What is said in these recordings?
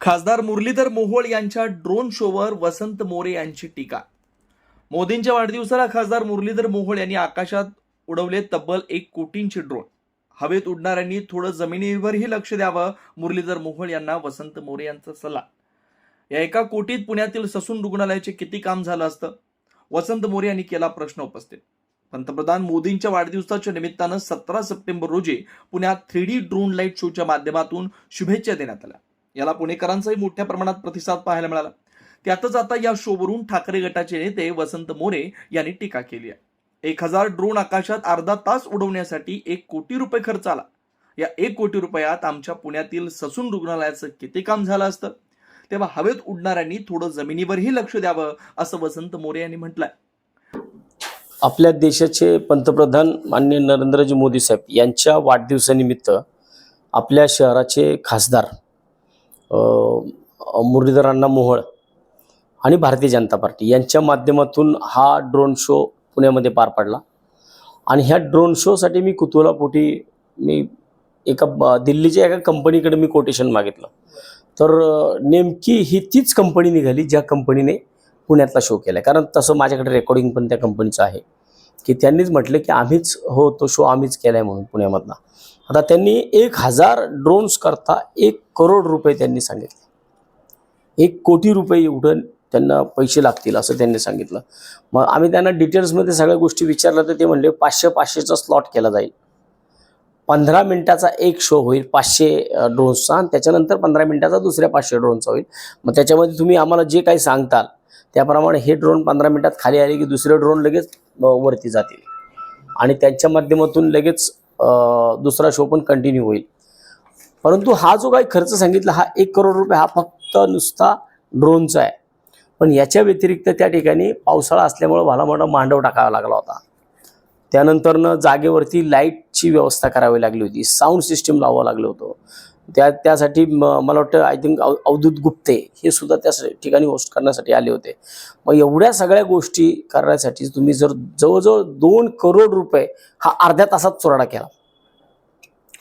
खासदार मुरलीधर मोहोळ यांच्या ड्रोन शोवर वसंत मोरे यांची टीका. मोदींच्या वाढदिवसाला खासदार मुरलीधर मोहोळ यांनी आकाशात उडवले तब्बल एक कोटींचे ड्रोन. हवेत उडणाऱ्यांनी थोडं जमिनीवरही लक्ष द्यावं मुरलीधर मोहोळ यांना वसंत मोरे यांचा सल्ला. या एका कोटीत पुण्यातील ससून रुग्णालयाचे किती काम झालं असतं? वसंत मोरे यांनी केला प्रश्न उपस्थित. पंतप्रधान मोदींच्या वाढदिवसाच्या निमित्तानं सतरा सप्टेंबर रोजी पुण्यात थ्री डी ड्रोन लाइट शोच्या माध्यमातून शुभेच्छा देण्यात आल्या. याला पुणेकरांचाही मोठ्या प्रमाणात प्रतिसाद पाहायला मिळाला. त्यातच आता या शोवरून ठाकरे गटाचे नेते वसंत मोरे यांनी टीका केली आहे. एक हजार ड्रोन आकाशात अर्धा तास उडवण्यासाठी एक कोटी रुपये खर्च आला. या एक कोटी रुपयात आमच्या पुण्यातील ससून रुग्णालयाचं किती काम झालं असतं? तेव्हा हवेत उडणाऱ्यांनी थोडं जमिनीवरही लक्ष द्यावं असं वसंत मोरे यांनी म्हटलंय. आपल्या देशाचे पंतप्रधान माननीय नरेंद्रजी मोदी साहेब यांच्या वाढदिवसानिमित्त आपल्या शहराचे खासदार अ, मुरलीधर अण्णा मोहोळ आणि भारतीय जनता पार्टी यांच्या माध्यमातून हा ड्रोन शो पुण्यामध्ये पार पडला. आणि ह्या ड्रोन शोसाठी मी कुतुहलापोटी मी एका ब- दिल्लीच्या एका कंपनीकडे मी कोटेशन मागितलं. तर नेमकी ही तीच कंपनी निघाली ज्या कंपनीने पुण्यातला शो केला कारण तसं माझ्याकडे रेकॉर्डिंग पण त्या कंपनीचं आहे. की त्यांनीच म्हटले की आम्हीच हो तो शो आम्हीच केला आहे म्हणून पुण्यामधला आता त्यांनी एक हजार ड्रोन्स करता एक करोड रुपये त्यांनी सांगितले. एक कोटी रुपये एवढं त्यांना पैसे लागतील असं त्यांनी सांगितलं. मग आम्ही त्यांना डिटेल्समध्ये सगळ्या गोष्टी विचारल्या तर ते म्हणले पाचशे पाचशेचा स्लॉट केला जाईल. पंधरा मिनिटाचा एक शो होईल पाचशे ड्रोन्सचा आणि त्याच्यानंतर पंधरा मिनिटाचा दुसऱ्या पाचशे ड्रोनचा होईल. मग त्याच्यामध्ये तुम्ही आम्हाला जे काही सांगताल त्याप्रमाणे हे ड्रोन पंधरा मिनिटात खाली आले की दुसरे ड्रोन लगेच वरती जातील. आणि त्यांच्या माध्यमातून लगेच दुसरा शो पण कंटिन्यू होईल. परंतु हा जो काही खर्च सांगितला हा एक करोड रुपये हा फक्त नुसता ड्रोनचा आहे. पण याच्या व्यतिरिक्त त्या ठिकाणी पावसाळा असल्यामुळं मला मोठा मांडव टाकावा लागला होता. त्यानंतरनं जागेवरती लाईटची व्यवस्था करावी लागली होती. साऊंड सिस्टीम लावावं लागलं होतं. त्या त्यासाठी म- मला वाटतं आय थिंक अव अवधूत गुप्ते हे सुद्धा त्या ठिकाणी होस्ट करण्यासाठी आले होते. मग एवढ्या सगळ्या गोष्टी करण्यासाठी तुम्ही जर जवळजवळ दोन करोड रुपये हा अर्ध्या तासात चोराडा केला.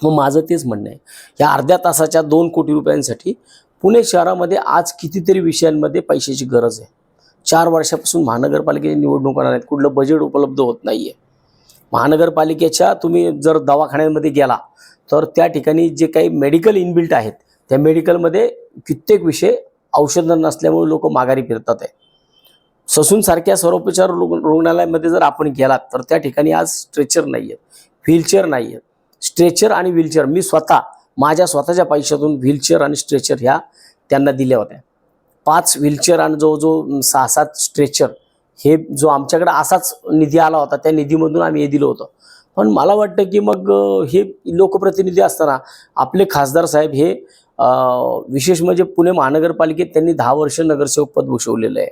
मग माझं तेच म्हणणं आहे. या अर्ध्या तासाच्या दोन कोटी रुपयांसाठी पुणे शहरामध्ये आज कितीतरी विषयांमध्ये पैशाची गरज आहे. चार वर्षापासून महानगरपालिकेची होणार आहेत. कुठलं बजेट उपलब्ध होत नाही आहे महानगरपालिकेच्या तुम्ही जर दवाखान्यांमध्ये गेला तर त्या ठिकाणी जे काही मेडिकल इनबिल्ट आहेत त्या मेडिकलमध्ये कित्येक विषय औषधं नसल्यामुळे लोक माघारी फिरतात आहे. ससूनसारख्या सर्वोपचार रुग्णालयामध्ये जर आपण गेलात तर त्या ठिकाणी आज स्ट्रेचर नाही आहेत व्हीलचेअर नाही आहेत स्ट्रेचर आणि व्हीलचेअर मी स्वतः माझ्या स्वतःच्या पैशातून व्हीलचेअर आणि स्ट्रेचर ह्या त्यांना दिल्या होत्या. पाच व्हीलचेअर आणि जवळजवळ सहा सात स्ट्रेचर हे जो आमच्याकडे असाच निधी आला होता त्या निधीमधून आम्ही हे दिलं होतं. पण मला वाटतं की मग हे लोकप्रतिनिधी असताना आपले खासदार साहेब हे विशेष म्हणजे पुणे महानगरपालिकेत त्यांनी दहा वर्ष नगरसेवक पद भूषवलेलं आहे.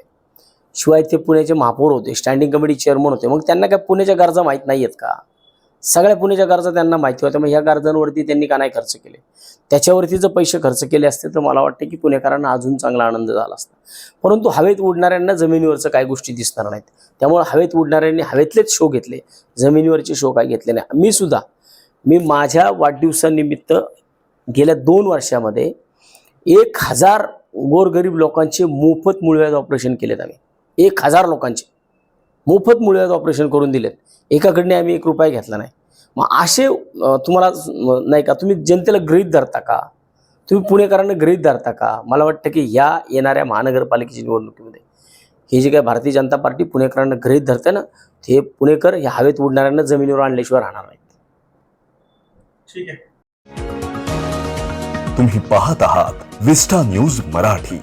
शिवाय ते पुण्याचे महापौर होते स्टँडिंग कमिटी चेअरमन होते. मग त्यांना काय पुण्याच्या गरजा माहीत नाही आहेत का? सगळ्या पुण्याच्या गरजा त्यांना माहिती होत्या. मग ह्या गरजांवरती त्यांनी का नाही खर्च केले? त्याच्यावरती जर पैसे खर्च केले असते तर मला वाटतं की पुणेकरांना अजून चांगला आनंद झाला असता. परंतु हवेत उडणाऱ्यांना जमिनीवरचं काही गोष्टी दिसणार नाहीत. त्यामुळे हवेत उडणाऱ्यांनी हवेतलेच शो घेतले. जमिनीवरचे शो काही घेतले नाही. मी सुद्धा मी माझ्या वाढदिवसानिमित्त गेल्या दोन वर्षामध्ये एक हजार गोरगरीब लोकांचे मोफत मुळव्याध ऑपरेशन केलेत आम्ही. एक हजार लोकांचे. मोफत मुळव्याध ऑपरेशन करून दिलेत. एकाकडने आम्ही एक रुपया घेतला नाही. मग असे तुम्हाला नाही का तुम्ही जनतेला गृहीत धरता का? तुम्ही पुणेकरांना गृहीत धरता का? मला वाटतं की या येणाऱ्या महानगरपालिकेच्या निवडणुकीमध्ये हे जे काय भारतीय जनता पार्टी पुणेकरांना गृहीत धरते ना ते पुणेकर हे हवेत उडणाऱ्यांना जमिनीवर आणल्याशिवाय राहणार नाहीत. ठीक आहे तुम्ही पाहत आहात विस्टा न्यूज मराठी.